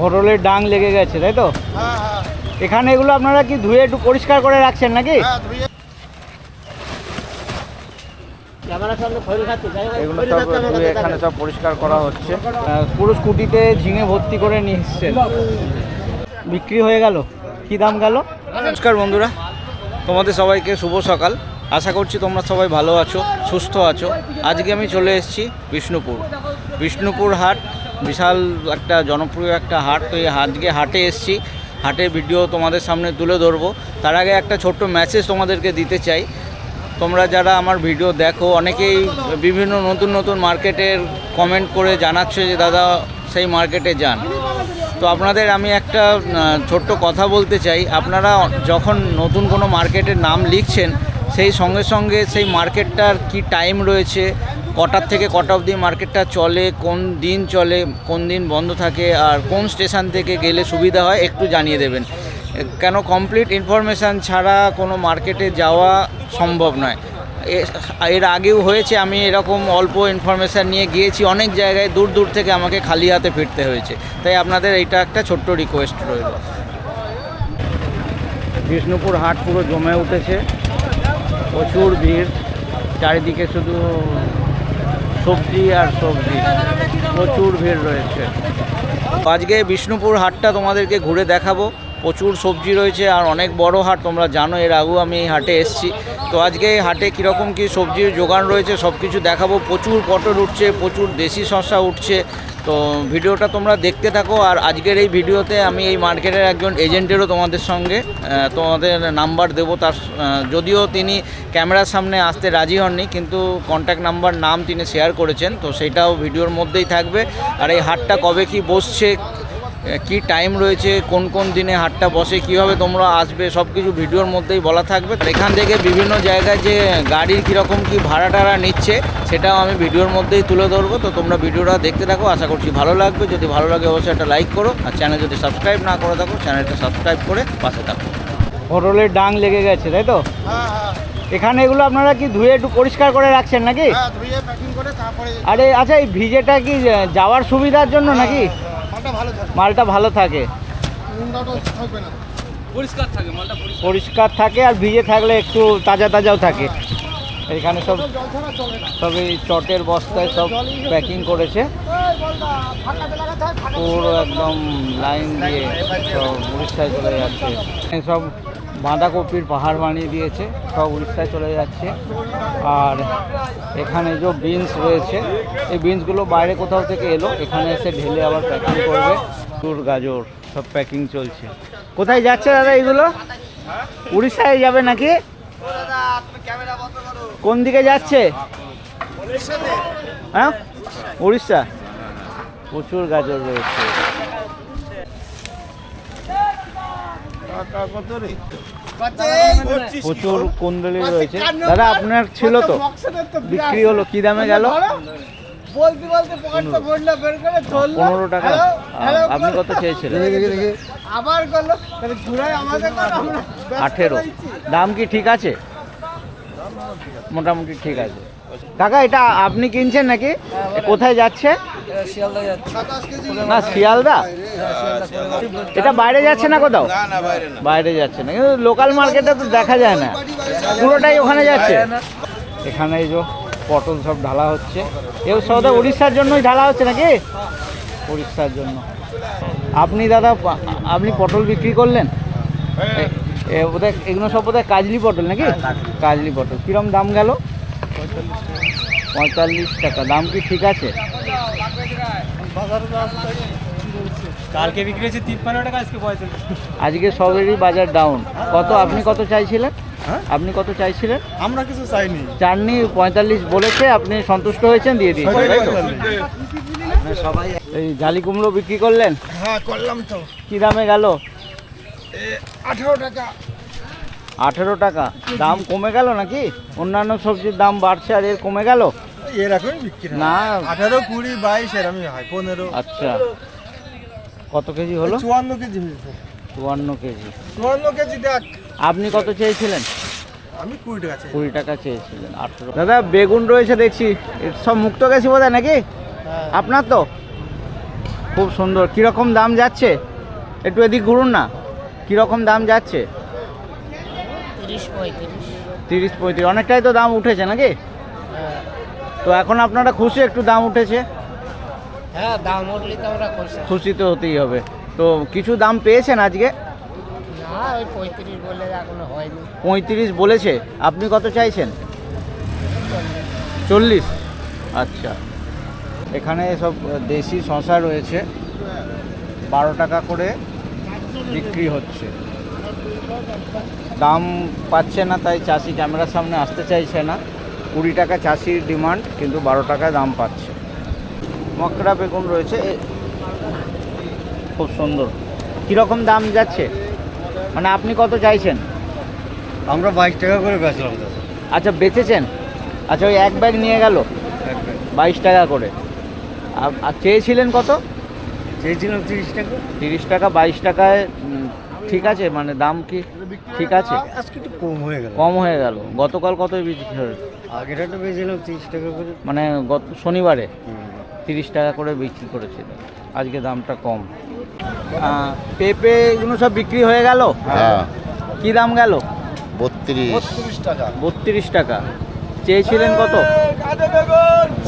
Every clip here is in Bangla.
পটলের ডাং লেগে গেছে তাই তো? হ্যাঁ হ্যাঁ। এখানে এগুলো আপনারা কি ধুয়ে একটু পরিষ্কার করে রাখছেন নাকি? হ্যাঁ এগুলো সব ধুয়ে এখানে সব পরিষ্কার করা হচ্ছে। পুরো স্কুটিতে ঝিঙে ভর্তি করে নিয়ে এসছেন। বিক্রি হয়ে গেল। কি দাম গেল? নমস্কার বন্ধুরা তোমাদের সবাইকে শুভ সকাল। আশা করছি তোমরা সবাই ভালো আছো সুস্থ আছো। আজকে আমি চলে এসেছি বিষ্ণুপুর। বিষ্ণুপুর হাট বিশাল একটা জনপ্রিয় একটা হাট, তো এই আজকে হাটে এসেছি। হাটের ভিডিও তোমাদের সামনে তুলে ধরবো। তার আগে একটা ছোট্ট মেসেজ তোমাদেরকে দিতে চাই। তোমরা যারা আমার ভিডিও দেখো, অনেকেই বিভিন্ন নতুন নতুন মার্কেটের কমেন্ট করে জানাচ্ছে যে, দাদা, সেই মার্কেটে যান। তো আপনাদের আমি একটা ছোট্ট কথা বলতে চাই। আপনারা যখন নতুন কোনো মার্কেটের নাম লিখছেন, সেই সঙ্গে সঙ্গে সেই মার্কেটটার কি টাইম রয়েছে কটার থেকে কটা অবধি মার্কেটটা চলে, কোন দিন চলে, কোন দিন বন্ধ থাকে, আর কোন স্টেশন থেকে গেলে সুবিধা হয় একটু জানিয়ে দেবেন। কেন কমপ্লিট ইনফরমেশান ছাড়া কোনো মার্কেটে যাওয়া সম্ভব নয়। এর আগেও হয়েছে, আমি এরকম অল্প ইনফরমেশান নিয়ে গিয়েছি, অনেক জায়গায় দূর দূর থেকে আমাকে খালি হাতে ফিরতে হয়েছে। তাই আপনাদের এইটা একটা ছোট্ট রিকোয়েস্ট রইল। বিষ্ণুপুর হাট পুরো জমে উঠেছে, প্রচুর ভিড়, চারিদিকে শুধু সবজি আর সবজি। প্রচুর ভিড় রয়েছে। আজকে বিষ্ণুপুর হাটটা তোমাদেরকে ঘুরে দেখাবো। প্রচুর সবজি রয়েছে আর অনেক বড় হাট, তোমরা জানো, এর আগেও আমি এই হাটে এসছি। তো আজকে এই হাটে কীরকম কী সবজির যোগান রয়েছে সব কিছু দেখাবো। প্রচুর পটল উঠছে, প্রচুর দেশি শসা উঠছে তো ভিডিওটা তোমরা দেখতে থাকো আর আজকের এই ভিডিওতে আমি এই মার্কেটের একজন এজেন্টেরও তোমাদের সঙ্গে তোমাদের নাম্বার দেবো তার যদিও তিনি ক্যামেরার সামনে আসতে রাজি হননি, কিন্তু কন্ট্যাক্ট নাম্বার নাম তিনি শেয়ার করেছেন, তো সেটাও ভিডিওর মধ্যেই থাকবে। আর এই হাটটা কবে কি বসছে কি টাইম রয়েছে কোন কোন দিনে হাটটা বসে কীভাবে তোমরা আসবে সব কিছু ভিডিওর মধ্যেই বলা থাকবে। এখান থেকে বিভিন্ন জায়গায় যে গাড়ির কীরকম কি ভাড়া টাড়া নিচ্ছে সেটাও আমি ভিডিওর মধ্যেই তুলে ধরবো। তো তোমরা ভিডিওটা দেখতে থাকো আশা করছি ভালো লাগবে। যদি ভালো লাগে অবশ্যই একটা লাইক করো। আর চ্যানেল যদি সাবস্ক্রাইব না করে থাকো চ্যানেলটা সাবস্ক্রাইব করে পাশে থাকো। পটলের ডাং লেগে গেছে তাই তো? হ্যাঁ হ্যাঁ। এখানে এগুলো আপনারা কি ধুয়ে একটু পরিষ্কার করে রাখছেন নাকি? হ্যাঁ আরে আচ্ছা এই ভিজেটা কি যাওয়ার সুবিধার জন্য নাকি? মালটা ভালো থাকে। মালটা ভালো থাকে। নুনটাও থাকবে না। পরিষ্কার থাকে আর ভিজে থাকলে একটু তাজা তাজাও থাকে। এখানে সব জল ছাড়া চলে না। সব এই চটের বস্তায় সব প্যাকিং করেছে। পুরো একদম লাইন দিয়ে সব উড়িষ্যায় চলে যাচ্ছে। সব বাঁধাকপির পাহাড় বানিয়ে দিয়েছে সব উড়িষ্যায় চলে যাচ্ছে। আর এখানে যে বিনস রয়েছে এই বিনসগুলো বাইরে কোথাও থেকে এলো এখানে এসে ঢেলে আবার প্যাকিং করবে। তুর গাজর সব প্যাকিং চলছে। কোথায় যাচ্ছে দাদা এইগুলো উড়িষ্যায় যাবে নাকি? কোন দিকে যাচ্ছে? হ্যাঁ? উড়িষ্যা। প্রচুর গাজর রয়েছে। প্রচুর কুন্দলি রয়েছে। দাদা আপনার ছিল তো? বিক্রি হলো কি দামে গেল? বলতে বলতে পকেটটা বলল বের করে ধরলো। পনেরো টাকা। আপনি কত চেয়েছিলেন? আবার করল তাহলে আমাদের আঠেরো। দাম কি ঠিক আছে? মোটামুটি ঠিক আছে। কাকা এটা আপনি কিনছেন নাকি? কোথায় যাচ্ছে? না শিয়ালদা? এটা বাইরে যাচ্ছে না কোথাও? বাইরে যাচ্ছে না। কিন্তু লোকাল মার্কেটে তো দেখা যায় না। পুরোটাই ওখানে যাচ্ছে। এখানে এই যে পটল সব ঢালা হচ্ছে। এও সব উড়িষ্যার জন্যই ঢালা হচ্ছে নাকি? উড়িষ্যার জন্য। আপনি দাদা আপনি পটল বিক্রি করলেন? বোধহয় এগুলো সব বোধহয় কাজলি পটল নাকি? কাজলি পটল। কিরম দাম গেল? পঁয়তাল্লিশ টাকা। দাম কি ঠিক আছে? কালকে বিক্রি হয়েছে তিপ্পান্ন টাকা আজকে পঁয়তাল্লিশ। আজকে সবেরই বাজার ডাউন কত আপনি কত চাইছিলেন? আপনি কত চাইছিলেন? আমরা কিছু চাইনি। চাননি পঁয়তাল্লিশ বলেছে আপনি সন্তুষ্ট হয়েছেন দিয়ে দিয়েছেন তাই তো? এই জালি কুমড়ো বিক্রি করলেন? হ্যাঁ করলাম তো। কি দামে গেল? আঠারো টাকা। আঠেরো টাকা। দাম কমে গেল নাকি? অন্যান্য সবজির দাম বাড়ছে আর এর কমে গেল? এরকমই বিক্রি না। আঠারো কুড়ি বাইশ এরকমই হয় পনেরো। আচ্ছা। কত কেজি হলো? চুয়ান্ন কেজি হয়েছে। চুয়ান্ন কেজি। চুয়ান্ন কেজি দেখ। আপনি কত চেয়েছিলেন? আমি কুড়ি টাকা কুড়ি টাকা চেয়েছিলেন আঠেরো। দাদা বেগুন রয়েছে দেখছি। সব মুক্ত গেছি বোধ নাকি? আপনার তো? খুব সুন্দর। কীরকম দাম যাচ্ছে? একটু এদিক ঘুরুন না। কীরকম দাম যাচ্ছে? পঁয়ত্রিশ তিরিশ পঁয়ত্রিশ। অনেকটাই তো দাম উঠেছে নাকি? তো এখন আপনারা খুশি একটু দাম উঠেছে? হ্যাঁ দাম উঠলে তো আমরা খুশি। খুশি তো হতেই হবে। তো কিছু দাম পেয়েছেন আজকে? না ওই পঁয়ত্রিশ বলে এখনও হয়নি। পঁয়ত্রিশ বলেছে। আপনি কত চাইছেন? চল্লিশ। আচ্ছা। এখানে সব দেশি শশা রয়েছে। বারো টাকা করে বিক্রি হচ্ছে। দাম পাচ্ছে না তাই চাষি ক্যামেরার সামনে আসতে চাইছে না। কুড়ি টাকা চাষির ডিমান্ড কিন্তু বারো টাকায় দাম পাচ্ছে। মকরা বেগুন রয়েছে খুব সুন্দর। কীরকম দাম যাচ্ছে? মানে আপনি কত চাইছেন? আমরা বাইশ টাকা করে বেচলাম আচ্ছা বেচেছেন? আচ্ছা ওই এক ব্যাগ নিয়ে গেল? বাইশ টাকা করে। আর- চেয়েছিলেন কত? চেয়েছিলাম তিরিশ টাকা। তিরিশ টাকা বাইশ টাকায় ঠিক আছে মানে দাম কি ঠিক আছে। আজকে একটু কম হয়ে গেল। কম হয়ে গেল। গতকাল কত? আগেটা তো বেচেছিলাম তিরিশ টাকা করে। মানে গত শনিবারে তিরিশ টাকা করে বিক্রি করেছিল। আজকে দামটা কম। পেঁপে এগুলো সব বিক্রি হয়ে গেল? হ্যাঁ। কি দাম গেল? বত্রিশ। টাকা। বত্রিশ টাকা। চেয়েছিলেন কত?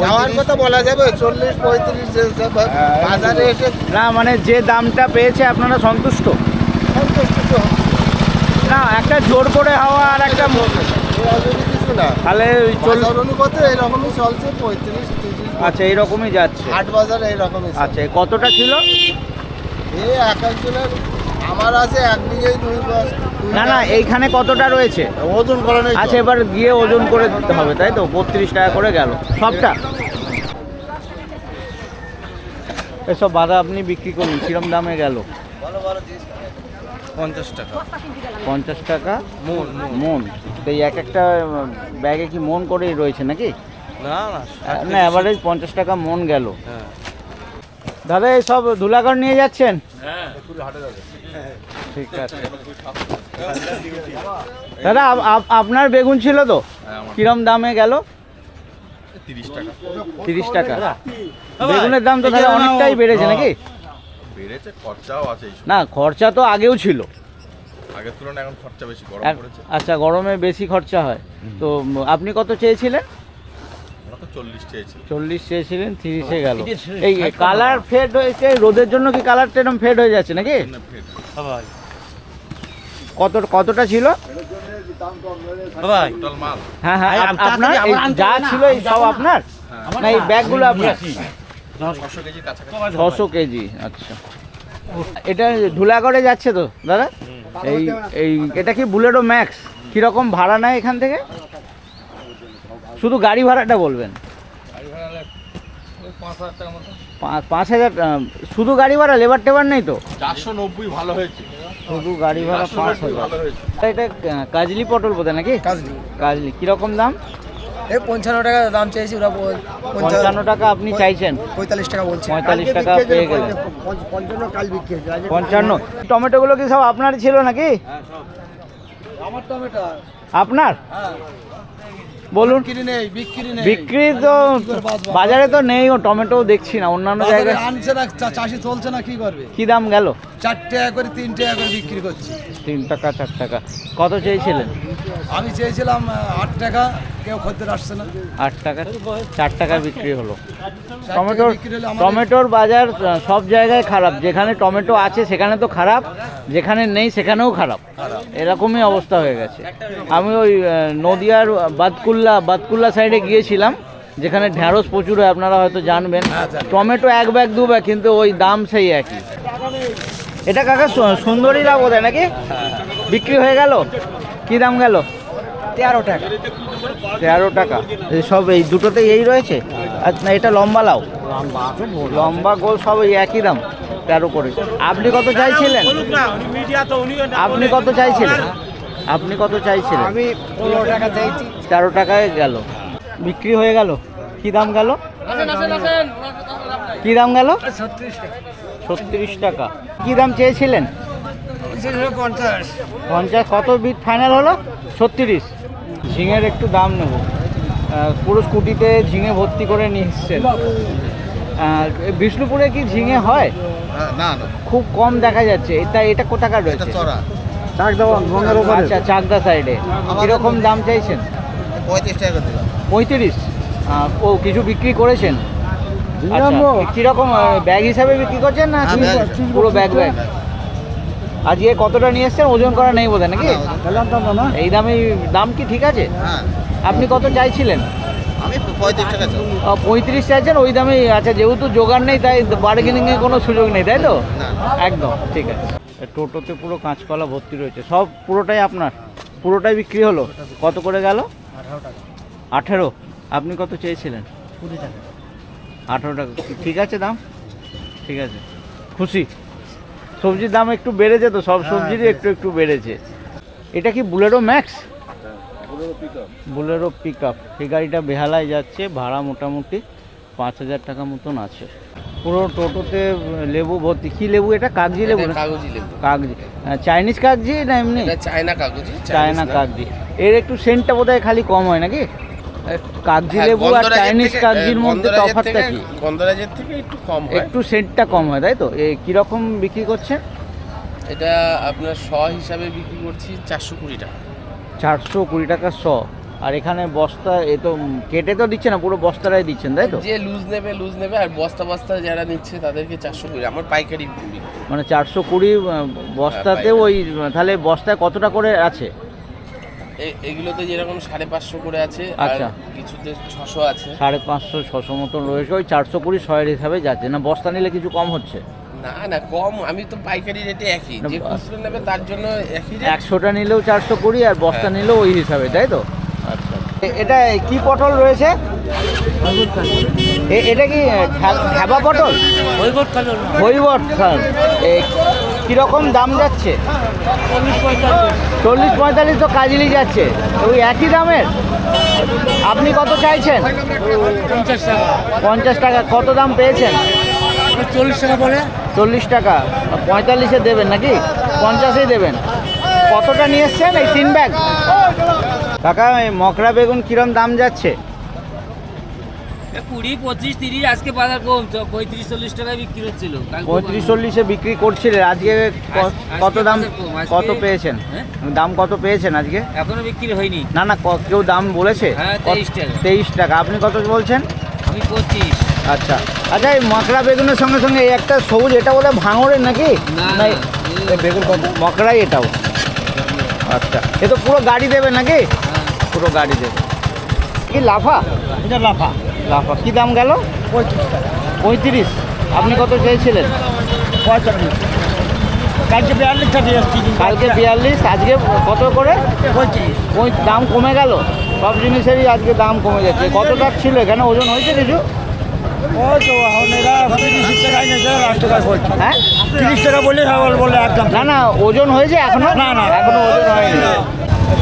যাওয়ার কথা বলা যাবে চল্লিশ পঁয়ত্রিশ যে যে বাজারে এসে না মানে যে দামটা পেয়েছে আপনারা সন্তুষ্ট? না একটা জোর করে হওয়া আর একটা তাহলে অনুপাতে এরকমই চলছে পঁয়ত্রিশ আচ্ছা এইরকমই যাচ্ছে। হাট বাজার এইরকমই। আচ্ছা কতটা ছিল? এই এক একজনের আমার আছে এক বিঘে দুই না না এইখানে কতটা রয়েছে? ওজন করা নেই আচ্ছা এবার গিয়ে ওজন করে দিতে হবে তাই তো? বত্রিশ টাকা করে গেল। সবটা? এসব বাধা আপনি বিক্রি করুন কিরম দামে গেল? পঞ্চাশ টাকা। পঞ্চাশ টাকা? মন মন। তো এই এক একটা ব্যাগে কি মন করেই রয়েছে নাকি? না না না অ্যাভারেজ পঞ্চাশ টাকা মন গেল। হ্যাঁ। দাদা এই সব ধুলাগড় নিয়ে যাচ্ছেন? ঠিক আছে। দাদা আপ- আপ- আপনার বেগুন ছিল তো? কিরম দামে গেল? তিরিশ টাকা। তিরিশ টাকা। বেগুনের দাম তো তাহলে অনেকটাই বেড়েছে নাকি? বেড়েছে খরচাও আছে না খরচা তো আগেও ছিল। আগের তুলনায় এখন খরচা বেশি গরম পড়েছে। আচ্ছা গরমে বেশি খরচা হয়। তো আপনি কত চেয়েছিলেন? চল্লিশ চেয়েছিলেন তিরিশে গেল। এই কালার ফেড হয়েছে রোদের জন্য কি কালারটা এরকম ফেড হয়ে যাচ্ছে নাকি? কত কতটা ছিল? ভাই। টোটাল মাল। হ্যাঁ হ্যাঁ আপনার? যা ছিল এই সব আপনার? না এই ব্যাগগুলো আপনার? ছশো কেজির কাছাকাছি। ছশো কেজি আচ্ছা। এটা ধুলাগড়ে যাচ্ছে তো দাদা? এই এই এটা কি বুলেরো ম্যাক্স? কীরকম ভাড়া নেয় এখান থেকে? শুধু গাড়ি ভাড়াটা বলবেন। পাঁচ হাজার শুধু গাড়ি ভাড়া লেবার টেবার নেই তো? চারশো নব্বই ভালো হয়েছে। শুধু গাড়ি ভাড়া পাঁচ হাজার। এটা কাজলি পটল বোধহয় নাকি? কাজলি। কাজলি কীরকম দাম? এই পঞ্চান্ন টাকা দাম চাইছি ওরা পঞ্চান্ন টাকা আপনি চাইছেন? পঁয়তাল্লিশ টাকা বলছে। পঁয়তাল্লিশ টাকা পেয়ে গেলেন। পঞ্চান্ন কাল বিক্রি হয়েছে। পঞ্চান্ন। টমেটোগুলো কি সব আপনার ছিল নাকি? আমার টমেটো। আপনার? বলুন। বিক্রি বিক্রি তো বাজারে তো নেই ও টমেটো দেখছি না অন্যান্য জায়গায় আনছে না চা- চাষি চলছে না কি করবে? কি দাম গেল? চার টাকা করে তিন টাকা করে বিক্রি করছি। তিন টাকা চার টাকা। কত চেয়েছিলেন? আমি চেয়েছিলাম আট টাকা কেউ খদ্দের আসছে না। আট টাকা চার টাকা বিক্রি হলো। টমেটোর টমেটোর বাজার সব জায়গায় খারাপ। যেখানে টমেটো আছে সেখানে তো খারাপ। যেখানে নেই সেখানেও খারাপ। এরকমই অবস্থা হয়ে গেছে। আমি ওই নদিয়ার বাতকুল্লা বাতকুল্লা সাইডে গিয়েছিলাম যেখানে ঢ্যাঁড়স প্রচুর হয় আপনারা হয়তো জানবেন। টমেটো এক ব্যাগ দু ব্যাগ কিন্তু ওই দাম সেই একই। এটা কাকা সু- সুন্দরীরা বোধ হয় নাকি? বিক্রি হয়ে গেল? কি দাম গেল? তেরো টাকা। তেরো টাকা। এই সব এই দুটোতে এই রয়েছে? আর না এটা লম্বা লাউ লম্বা। গোল সব এই একই দাম তেরো করে। আপনি কত চাইছিলেন? আপনি কত চাইছিলেন? আপনি কত চাইছিলেন? আমি পনেরো টাকা চাইছি। তেরো টাকায় গেল। বিক্রি হয়ে গেল? কি দাম গেল? কি দাম গেল? ছত্রিশ টাকা। ছত্রিশ টাকা। কি দাম চেয়েছিলেন? পঞ্চাশ। পঞ্চাশ কত বিট ফাইনাল হলো? ছত্রিশ। ঝিঙের একটু দাম নেব। পুরো স্কুটিতে ঝিঙে ভর্তি করে নিয়ে এসছেন। বিষ্ণুপুরে কি ঝিঙে হয়? হ্যাঁ, না না। খুব কম দেখা যাচ্ছে। এটা এটা কোথাকার রয়েছে? আচ্ছা চাকদা সাইডে। কীরকম দাম চাইছেন? পঁয়ত্রিশ টাকা পঁয়ত্রিশ। ও কিছু বিক্রি করেছেন? আচ্ছা কীরকম ব্যাগ হিসাবে বিক্রি করছেন না হ্যাঁ, পুরো ব্যাগ ব্যাগ আজকে কতটা নিয়ে এসছেন? ওজন করা নেই বোধহয় নাকি? এই দামে দাম কি ঠিক আছে? হ্যাঁ। আপনি কত চাইছিলেন? আমি পঁয়ত্রিশ টাকা পঁয়ত্রিশ চাইছেন? ওই দামে আচ্ছা যেহেতু জোগাড় নেই তাই বার্গেনিংয়ের কোনো সুযোগ নেই তাই তো? একদম ঠিক আছে। টোটোতে পুরো কাঁচকলা ভর্তি রয়েছে। সব পুরোটাই আপনার? পুরোটাই বিক্রি হলো? কত করে গেল? আঠারো আপনি কত চেয়েছিলেন? আঠেরো টাকা। ঠিক আছে দাম? ঠিক আছে। খুশি। সবজির দাম একটু বেড়েছে তো সব সবজিরই একটু একটু বেড়েছে। এটা কি Bolero max? Bolero pick up এই গাড়িটা বেহালায় যাচ্ছে ভাড়া মোটামুটি পাঁচ হাজার টাকা মতন আছে। পুরো টোটোতে লেবু ভর্তি। কি লেবু এটা? কাগজি লেবু কাগজি লেবু। কাগজি। চাইনিজ কাগজি না এমনি? চায়না কাগজি চায়না কাগজি। এর একটু সেন্টটা বোধহয় খালি কম হয় নাকি? কাগজি হ্যাঁ, লেবু আর চাইনিজ কাগজির মধ্যে তফাৎটা কি? গন্ধরাজের থেকে একটু কম হয়। একটু সেন্টটা কম হয় তাই তো? এ কীরকম বিক্রি করছে এটা আপনার শ হিসাবে বিক্রি করছি চারশো কুড়ি টাকা। চারশো কুড়ি টাকা শ। আর এখানে বস্তা এ তো কেটে তো দিচ্ছে না পুরো বস্তাটাই দিচ্ছেন তাই তো? যে লুজ নেবে লুজ নেবে আর বস্তা বস্তা যারা নিচ্ছে তাদেরকে চারশো কুড়ি আমার পাইকারি মানে চারশো কুড়ি বস্তাতে হ্যাঁ, ওই তাহলে বস্তায় কতটা করে আছে? এগুলোতে যেরকম সাড়ে পাঁচশো করে আছে আচ্ছা। কিছুতে ছশো আছে। সাড়ে পাঁচশো ছশো মতন রয়েছে ওই চারশো কুড়ি শয়ের হিসাবে যাচ্ছে। না বস্তা নিলে কিছু কম হচ্ছে? না না কম। আমি তো পাইকারি রেটে একই। যে খুচরো নেবে তার জন্য একই একশোটা নিলেও চারশো কুড়ি আর বস্তা হ্যাঁ। নিলেও ওই হিসাবে তাই তো? আচ্ছা। এ- এটা কি পটল রয়েছে? এ- এটা কি ঢাবা পটল? হৈবট খাল এ কীরকম দাম যাচ্ছে? চল্লিশ পঁয়তাল্লিশ তো কাজলি যাচ্ছে। ওই একই দামের? আপনি কত চাইছেন? পঞ্চাশ টাকা। কত দাম পেয়েছেন? চল্লিশ টাকা। চল্লিশ টাকা পঁয়তাল্লিশে দেবেন নাকি? পঞ্চাশেই দেবেন। কতটা নিয়ে এসছেন এই তিন ব্যাগ? কাকা মকরা বেগুন কিরম দাম যাচ্ছে? কুড়ি পঁচিশ তিরিশ আজকে বাজার কম পঁয়ত্রিশ চল্লিশ টাকায় বিক্রি হচ্ছিল। পঁয়ত্রিশ চল্লিশে বিক্রি করছিলেন। আজকে কত দাম কত পেয়েছেন? হ্যাঁ? দাম কত পেয়েছেন আজকে? এখনও বিক্রি হয়নি। না না ক- কেউ দাম বলেছে? হ্যাঁ, কত- 23 টাকা। তেইশ টাকা। আপনি কত বলছেন? আমি পঁচিশ। আচ্ছা। আচ্ছা এই মকরা বেগুনের সঙ্গে সঙ্গে এই একটা সবুজ এটা বলে ভাঙড়ের নাকি? না, বেগুন কত মকরাই এটাও। আচ্ছা। এ তো পুরো গাড়ি দেবে নাকি? পুরো গাড়ি দেবে। কি লাফা? এটা লাফা। লাফা। কি দাম গেল? পঁয়ত্রিশ টাকা। পঁয়ত্রিশ। আপনি কত চেয়েছিলেন? পঁয়তাল্লিশ। কালকে বিয়াল্লিশ টাকা কালকে বিয়াল্লিশ আজকে কত করে? পঁয়ত্রিশ। দাম কমে গেল? সব জিনিসেরই আজকে দাম কমে যাচ্ছে। কতটা ছিল এখানে? ওজন হয়েছে কিছু? হ্যাঁ? না না ওজন হয়েছে এখনও? না, না। এখনও ওজন হয়নি।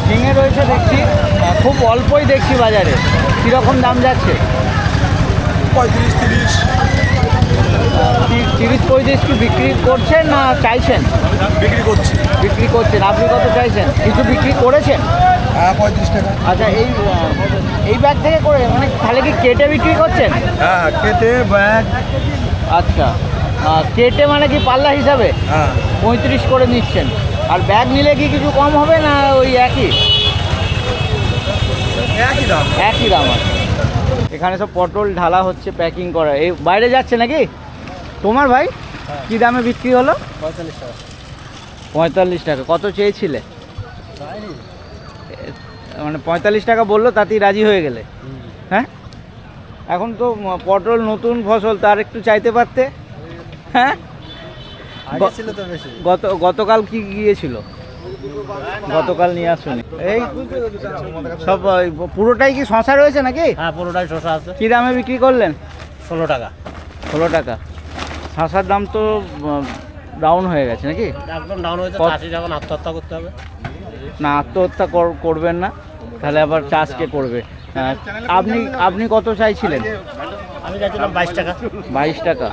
ঝিঙে রয়েছে দেখছি। খুব অল্পই দেখছি বাজারে। কীরকম দাম যাচ্ছে? পঁয়ত্রিশ তিরিশ। তিরিশ পঁয়ত্রিশ কি বিক্রি করছেন না চাইছেন? বিক্রি করছি। বিক্রি করছেন। আপনি কত চাইছেন? কিছু বিক্রি করেছেন? হ্যাঁ পঁয়ত্রিশ টাকা। আচ্ছা এই এই ব্যাগ থেকে করে মানে তাহলে কি কেটে বিক্রি করছেন? হ্যাঁ কেটে ব্যাগ। আচ্ছা। কেটে মানে কি পাল্লা হিসাবে? হ্যাঁ। পঁয়ত্রিশ করে নিচ্ছেন। আর ব্যাগ নিলে কি কিছু কম হবে না ওই একই? একই দাম। একই দাম আছে। এখানে সব পটল ঢালা হচ্ছে প্যাকিং করা। এই বাইরে যাচ্ছে নাকি? তোমার ভাই? কি দামে বিক্রি হলো? পঁয়তাল্লিশ টাকা। পঁয়তাল্লিশ টাকা। কত চেয়েছিলে? মানে পঁয়তাল্লিশ টাকা বলল তাতেই রাজি হয়ে গেলে। হ্যাঁ? এখন তো পটল নতুন ফসল তার একটু চাইতে পারতে? হ্যাঁ? গত গতকাল কি গিয়েছিল? গতকাল নিয়ে আসুনি। এই সব পুরোটাই কি শশা রয়েছে নাকি? হ্যাঁ পুরোটাই শসা আছে। কি দামে বিক্রি করলেন? ষোলো টাকা। ষোলো টাকা। শশার দাম তো ডাউন হয়ে গেছে নাকি? একদম ডাউন হয়েছে চাষি যখন আত্মহত্যা করতে হবে। না আত্মহত্যা কর- করবেন না। তাহলে আবার চাষ কে করবে? আপনি আপনি কত চাইছিলেন? আমি চাইছিলাম বাইশ টাকা। বাইশ টাকা।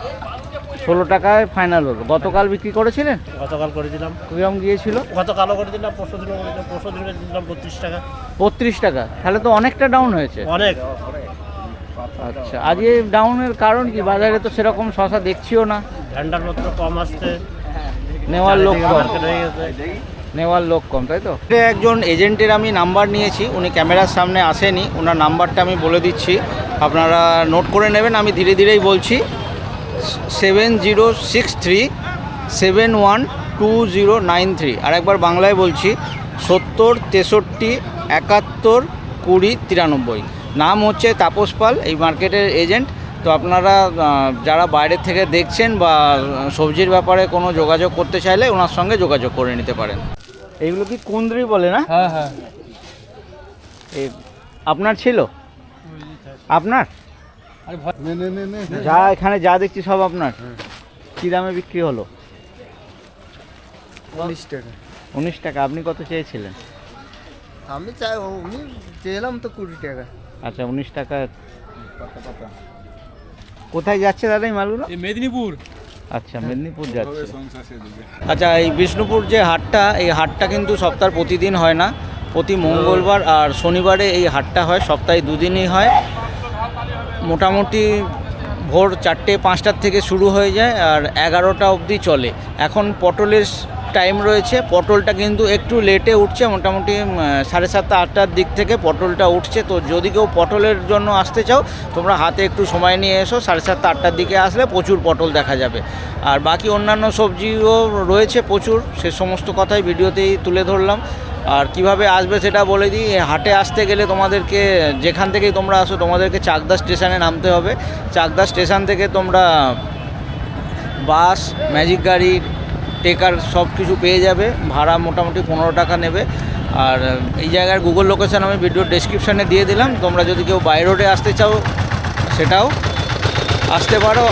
ষোলো টাকায় ফাইনাল হলো। গতকাল বিক্রি করেছিলেন? গতকাল করেছিলাম। কিরম গিয়েছিল? গতকালও করেছিলাম পরশু দিনও করেছিলাম পরশু দিন করেছিলাম বত্রিশ টাকা। বত্রিশ টাকা। তাহলে তো অনেকটা ডাউন হয়েছে। অনেক। আচ্ছা আজকে ডাউনের কারণ কি? বাজারে তো সেরকম শশা দেখছিও না। ভ্যান্ডার পত্র কম আসছে। নেওয়ার লোক কম। নেওয়ার লোক কম তাই তো? একজন এজেন্টের আমি নাম্বার নিয়েছি উনি ক্যামেরার সামনে আসেনি ওনার নাম্বারটা আমি বলে দিচ্ছি। আপনারা নোট করে নেবেন আমি ধীরে ধীরেই বলছি। Seven zero six three seven one two zero nine three আর একবার বাংলায় বলছি সত্তর তেষট্টি একাত্তর কুড়ি তিরানব্বই। নাম হচ্ছে তাপস পাল এই মার্কেটের এজেন্ট। তো আপনারা যারা বাইরের থেকে দেখছেন বা সবজির ব্যাপারে কোনো যোগাযোগ করতে চাইলে ওনার সঙ্গে যোগাযোগ করে নিতে পারেন। এইগুলো কি কুন্দ্রি বলে না? হ্যাঁ হ্যাঁ। আপনার ছিল? আপনার? যা এখানে যা দেখছি সব আপনার। কী দামে বিক্রি হলো? উনিশ টাকা। উনিশ টাকা আপনি কত চেয়েছিলেন? আমি চাই উনি চেয়েলাম তো কুড়ি টাকা। আচ্ছা উনিশ টাকা। কোথায় যাচ্ছে দাদা এই মালগুলো? মেদিনীপুর। আচ্ছা মেদিনীপুর যাচ্ছে। আচ্ছা এই বিষ্ণুপুর যে হাটটা এই হাটটা কিন্তু সপ্তাহ প্রতিদিন হয় না। প্রতি মঙ্গলবার আর শনিবারে এই হাটটা হয় সপ্তাহে দুদিনই হয়। মোটামুটি ভোর চারটে, পাঁচটার থেকে শুরু হয়ে যায় আর এগারোটা অবধি চলে। এখন পটলের টাইম রয়েছে। পটলটা কিন্তু একটু লেটে উঠছে। মোটামুটি সাড়ে সাতটা, আটটার দিক থেকে পটলটা উঠছে। তো যদি কেউ পটলের জন্য আসতে চাও, তোমরা হাতে একটু সময় নিয়ে এসো। সাড়ে সাতটা, আটটার দিকে আসলে প্রচুর পটল দেখা যাবে। আর বাকি অন্যান্য সবজিও রয়েছে প্রচুর। সে সমস্ত কথাই ভিডিওতেই তুলে ধরলাম। আর কীভাবে আসবে সেটা বলে দিই, হাটে আসতে গেলে তোমাদেরকে, যেখান থেকেই তোমরা আসো, তোমাদেরকে চাকদা স্টেশনে নামতে হবে। চাকদা স্টেশন থেকে তোমরা বাস, ম্যাজিক গাড়ি, টেকার সব কিছু পেয়ে যাবে। ভাড়া মোটামুটি পনেরো টাকা নেবে। আর এই জায়গার গুগল লোকেশন আমি ভিডিও ডেসক্রিপশানে দিয়ে দিলাম। তোমরা যদি কেউ বাই রোডে আসতে চাও, সেটাও আসতে পারো।